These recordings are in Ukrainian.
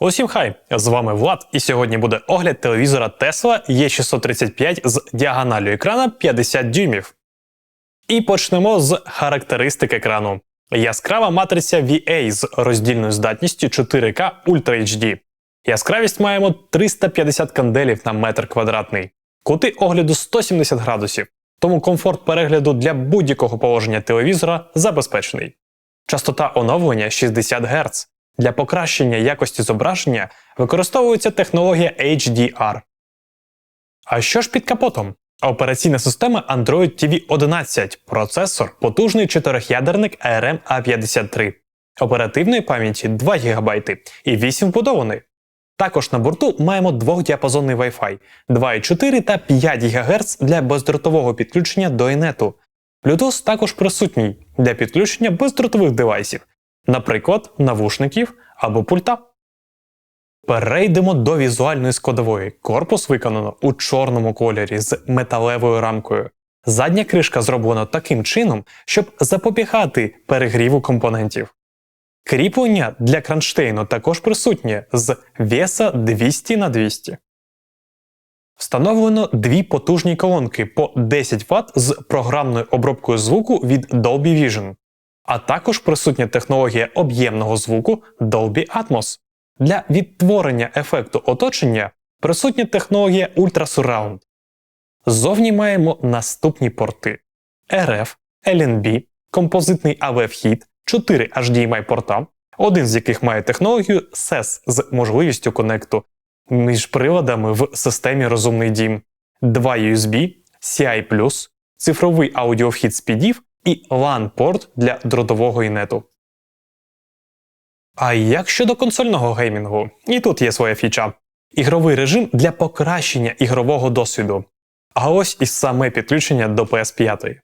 Усім хай! З вами Влад, і сьогодні буде огляд телевізора Tesla E635 з діагоналю екрана 50 дюймів. І почнемо з характеристик екрану. Яскрава матриця VA з роздільною здатністю 4K Ultra HD. Яскравість маємо 350 канделів на метр квадратний. Кути огляду 170 градусів, тому комфорт перегляду для будь-якого положення телевізора забезпечений. Частота оновлення 60 Гц. Для покращення якості зображення використовується технологія HDR. А що ж під капотом? Операційна система Android TV 11, процесор, потужний чотирьохядерник ARM A53, оперативної пам'яті 2 ГБ і 8 вбудований. Також на борту маємо двохдіапазонний Wi-Fi 2,4 та 5 ГГц для бездротового підключення до інету. Bluetooth також присутній для підключення бездротових девайсів, наприклад, навушників або пульта. Перейдемо до візуальної складової. Корпус виконано у чорному кольорі з металевою рамкою. Задня кришка зроблена таким чином, щоб запобігати перегріву компонентів. Кріплення для кронштейну також присутнє з веса 200 на 200. Встановлено дві потужні колонки по 10 Вт з програмною обробкою звуку від Dolby Vision, а також присутня технологія об'ємного звуку Dolby Atmos. Для відтворення ефекту оточення присутня технологія Ultra Surround. Ззовні маємо наступні порти: RF, LNB, композитний AV-вхід, 4 HDMI порта, один з яких має технологію SES з можливістю конекту між приладами в системі Розумний дім, 2 USB, CI+, цифровий аудіовхід з підів і LAN-порт для дротового інету. А як щодо консольного геймінгу? І тут є своя фіча. Ігровий режим для покращення ігрового досвіду. А ось і саме підключення до PS5.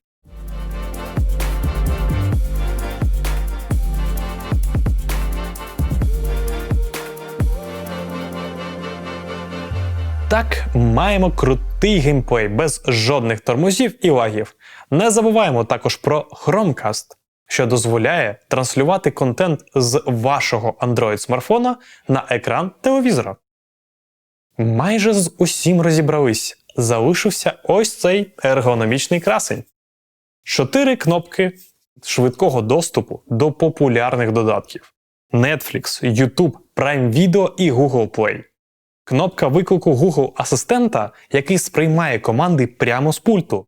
Так, маємо крутий геймплей без жодних тормозів і лагів. Не забуваємо також про Chromecast, що дозволяє транслювати контент з вашого Android смартфона на екран телевізора. Майже з усім розібрались. Залишився ось цей ергономічний красень. Чотири кнопки швидкого доступу до популярних додатків: Netflix, YouTube, Prime Video і Google Play. Кнопка виклику Google Асистента, який сприймає команди прямо з пульту.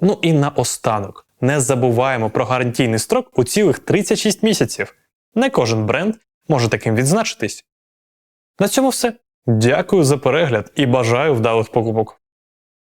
Ну і наостанок, не забуваємо про гарантійний строк у цілих 36 місяців. Не кожен бренд може таким відзначитись. На цьому все. Дякую за перегляд і бажаю вдалих покупок.